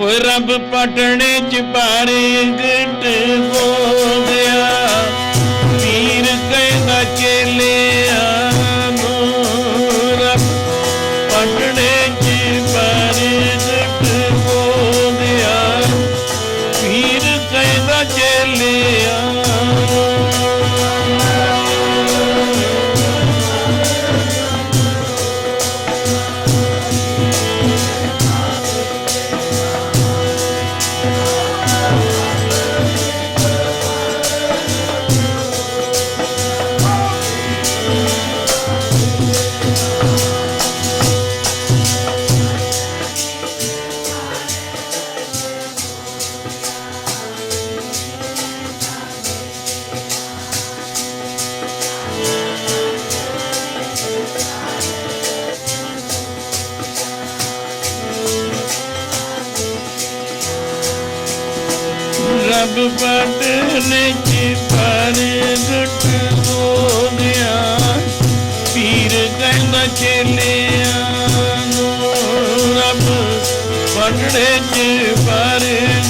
ਓਏ ਰੱਬ ਪਟਣੇ ਚ ਪਾਰੇ ਗਟ ਹੋ ਪੀਰ ਕਹਿੰਦਾ ਚੇਲੇ ਨੂੰ ਰੱਬ ਪਟਣੇ ਚ ਪਾਰੇ ਪੀਰ ਕਹਿੰਦਾ ਚੇਲਿਆਂ ਰੱਬ ਪਟਨੇ ਚ ਪਾਰੇ ਗਟ ਹੋਦਿਆ ਪੀਰ ਕਹਿੰਦਾ ਚੇਲਿਆਂ ਨੂੰ ਰੱਬ ਪਟਨੇ ਚ ਪਰ